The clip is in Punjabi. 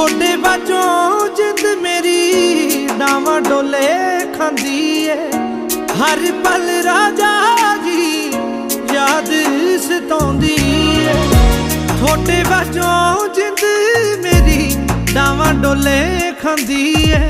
ਥੋੜੇ ਬਾਝੋਂ ਜਿੰਦ ਮੇਰੀ ਡਾਵਾਂ ਡੋਲੇ ਖਾਂਦੀ ਏ। ਹਰ ਪਲ ਰਾਜਾ ਜੀ ਯਾਦ ਸਤਾਉਂਦੀ ਏ। ਥੋੜੇ ਬਾਝੋਂ ਜਿੰਦ ਮੇਰੀ ਡਾਵਾਂ ਡੋਲੇ ਖਾਂਦੀ ਏ।